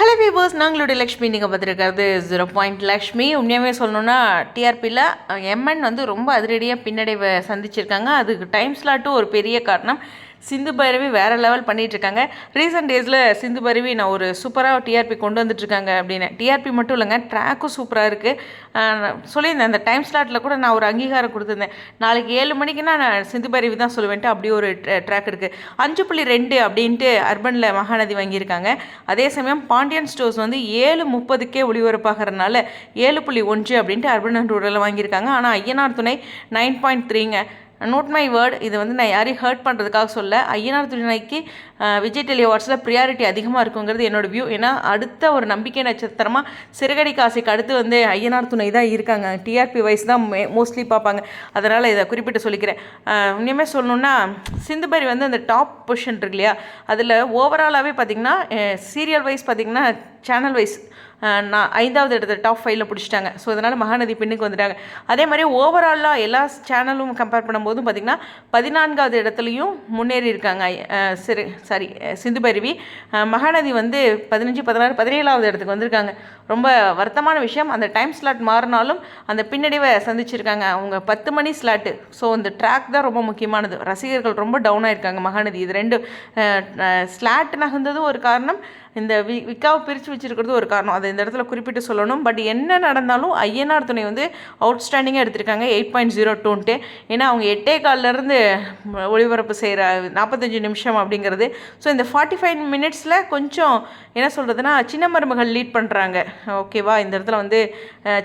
Hello viewers நாங்களுடைய Lakshmi. நீங்கள் பார்த்துருக்கிறது zero point Lakshmi. உண்மையாகவே சொல்லணுன்னா டிஆர்பியில் எம்என் வந்து ரொம்ப அதிரடியாக பின்னடைவை சந்திச்சிருக்காங்க. அதுக்கு டைம் ஸ்லாட்டும் ஒரு பெரிய காரணம். சிந்து பைரவி வேறு லெவல் பண்ணிட்டு இருக்காங்க ரீசெண்ட் டேஸில் சிந்து பைரவி நான் ஒரு சூப்பராக டிஆர்பி கொண்டு வந்துட்டுருக்காங்க அப்படின்னு. டிஆர்பி மட்டும் இல்லைங்க ட்ராக்கும் சூப்பராக இருக்குது சொல்லியிருந்தேன் அந்த டைம் ஸ்லாட்டில் கூட நான் ஒரு அங்கீகாரம் கொடுத்துருந்தேன். நாளைக்கு ஏழு மணிக்குன்னா நான் சிந்து பைரவி தான் சொல்லுவேன்ட்டு அப்படி ஒரு ட்ராக் இருக்குது அஞ்சு புள்ளி ரெண்டு அப்படின்ட்டு அர்பனில் மகாநதி வாங்கியிருக்காங்க. அதே சமயம் பாண்டியன் ஸ்டோர்ஸ் வந்து ஏழு முப்பதுக்கே ஒளிபரப்பாகிறதுனால ஏழு புள்ளி ஒன்று அப்படின்ட்டு அர்பன் அண்ட் ரூரலில் வாங்கியிருக்காங்க. ஆனால் ஐயனார் துணை நைன் பாயிண்ட் த்ரீங்க நோட் மை வேர்ட் இது வந்து நான் யாரையும் ஹர்ட் பண்ணுறதுக்காக சொல்ல. ஐயனார் துணைக்கு விஜய் டெலி அவார்ட்ஸில் ப்ரியாரிட்டி அதிகமாக இருக்குங்கிறது என்னோட வியூ ஏன்னா அடுத்த ஒரு நம்பிக்கை நட்சத்திரமாக சிறுகடி காசைக்கு அடுத்து வந்து ஐயனார் துணை தான் இருக்காங்க. டிஆர்பி வைஸ் தான் மோஸ்ட்லி பார்ப்பாங்க. அதனால் இதை குறிப்பிட்டு சொல்லிக்கிறேன். அஹ், உண்மையுமே சொல்லணுன்னா சிந்துபரி வந்து அந்த டாப் பொசிஷன் இருக்கு இல்லையா? அதில் ஓவராலாகவே பார்த்திங்கன்னா சீரியல் வைஸ் பார்த்திங்கன்னா சேனல் வைஸ் நான் ஐந்தாவது இடத்துல டாப் ஃபைவ்ல பிடிச்சிட்டாங்க. ஸோ அதனால் மகாநதி பின்னுக்கு வந்துட்டாங்க. அதே மாதிரி ஓவராலாக எல்லா சேனலும் கம்பேர் பண்ணும்போதும் பார்த்திங்கன்னா பதினான்காவது இடத்துலையும் முன்னேறி இருக்காங்க. சிறு சரி சாரி சிந்து பைரவி. மகாநதி வந்து பதினஞ்சு பதினாறு பதினேழாவது இடத்துக்கு வந்திருக்காங்க. ரொம்ப வருத்தமான விஷயம். அந்த டைம் ஸ்லாட் மாறினாலும் அந்த பின்னடைவை சந்திச்சிருக்காங்க. அவங்க பத்து மணி ஸ்லாட்டு ஸோ அந்த ட்ராக் தான் ரொம்ப முக்கியமானது. ரசிகர்கள் ரொம்ப டவுனாகிருக்காங்க மகாநதி. இது ரெண்டு ஸ்லாட் நகர்ந்ததும் ஒரு காரணம் இந்த வி விக்காவை பிரித்து வச்சுருக்கிறது ஒரு காரணம். அதை இந்த இடத்துல குறிப்பிட்டு சொல்லணும். பட் என்ன நடந்தாலும் ஐஎன்ஆர் துணை வந்து அவுட்ஸ்டாண்டிங்காக எடுத்திருக்காங்க. எயிட் பாயிண்ட் ஜீரோ டூன்ட்டு. ஏன்னா அவங்க எட்டே கால்லேருந்து ஒளிபரப்பு செய்கிற நாற்பத்தஞ்சு நிமிஷம் அப்படிங்கிறது. ஸோ இந்த ஃபார்ட்டி ஃபைவ் மினிட்ஸில் கொஞ்சம் என்ன சொல்கிறதுனா சின்ன மருமகள் லீட் பண்ணுறாங்க ஓகேவா இந்த இடத்துல வந்து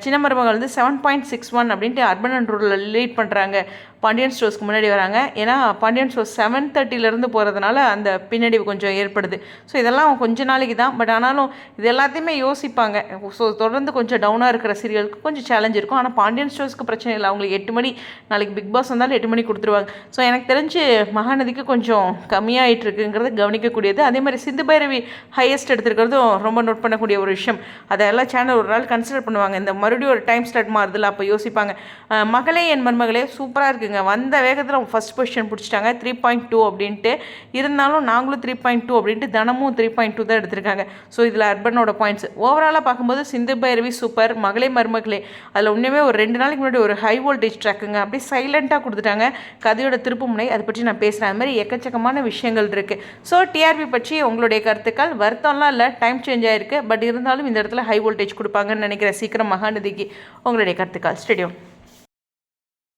சின்ன மருமகள் வந்து செவன் பாயிண்ட் சிக்ஸ் ஒன் அப்படின்ட்டு அர்பன் அண்ட் ரூரலில் லீட் பண்ணுறாங்க பாண்டியன் ஸ்டோர்ஸ்க்கு முன்னாடி வராங்க. ஏன்னா பாண்டியன் ஸ்டோர்ஸ் செவன் தேர்ட்டிலேருந்து போகிறதுனால அந்த பின்னடைவு கொஞ்சம் ஏற்படுது. ஸோ இதெல்லாம் கொஞ்ச நாளைக்கு தான். பட் ஆனாலும் இது எல்லாத்தையுமே யோசிப்பாங்க. ஸோ தொடர்ந்து கொஞ்சம் டவுனாக இருக்கிற சீரியலுக்கு கொஞ்சம் சேலஞ்ச் இருக்கும். ஆனால் பாண்டியன் ஸ்டோர்ஸ்க்கு பிரச்சனை இல்லை. அவங்களுக்கு எட்டு மணி நாளைக்கு பிக் பாஸ் வந்தாலும் எட்டு மணி கொடுத்துருவாங்க. ஸோ எனக்கு தெரிஞ்சு மகாநதிக்கு கொஞ்சம் கம்மியாயிட்டு இருக்குங்கிறது கவனிக்கக்கூடியது. அதே மாதிரி சிந்து பைரவி ஹையஸ்ட் எடுத்திருக்கிறதும் ரொம்ப நோட் பண்ணக்கூடிய ஒரு விஷயம். அதெல்லாம் சேனல் ஒரு நாள் கன்சிடர் பண்ணுவாங்க. இந்த மறுபடியும் ஒரு டைம் ஸ்டார்ட் மாறுதில்ல அப்போ யோசிப்பாங்க. மகளே என் மருமகளே சூப்பராக இருக்குது இருக்குங்க வந்த வேகத்தில் ஃபஸ்ட் பொசிஷன் பிடிச்சிட்டாங்க. த்ரீ பாயிண்ட் டூ அப்படின்ட்டு. இருந்தாலும் நாங்களும் த்ரீ பாயிண்ட் டூ அப்படின்ட்டு தினமும் த்ரீ பாயிண்ட் டூ தான் எடுத்திருக்காங்க. ஸோ இதில் அர்பனோட பாயிண்ட்ஸ் ஓவராலாக பார்க்கும்போது சிந்து பைரவி சூப்பர் மகளே மருமகளே. அதில் உண்மையுமே ஒரு ரெண்டு நாளைக்கு முன்னாடி ஒரு ஹை வோல்டேஜ் ட்ராக்குங்க அப்படியே சைலண்ட்டாக கொடுத்துட்டாங்க. கதையோட திருப்பு முனை. அதை பற்றி நான் பேசுகிறேன் அது மாதிரி எக்கச்சக்கமான விஷயங்கள் இருக்குது ஸோ டிஆர்பி பற்றி உங்களுடைய கருத்துக்கள். வருத்தம்லாம் இல்லை. டைம் சேஞ்ச் ஆயிருக்கு. பட் இருந்தாலும் இந்த இடத்துல ஹை வோல்டேஜ் கொடுப்பாங்கன்னு நினைக்கிறேன். சீக்கிரம் மகாநதிக்கு. உங்களுடைய கருத்துக்கள். ஸ்டேடியம்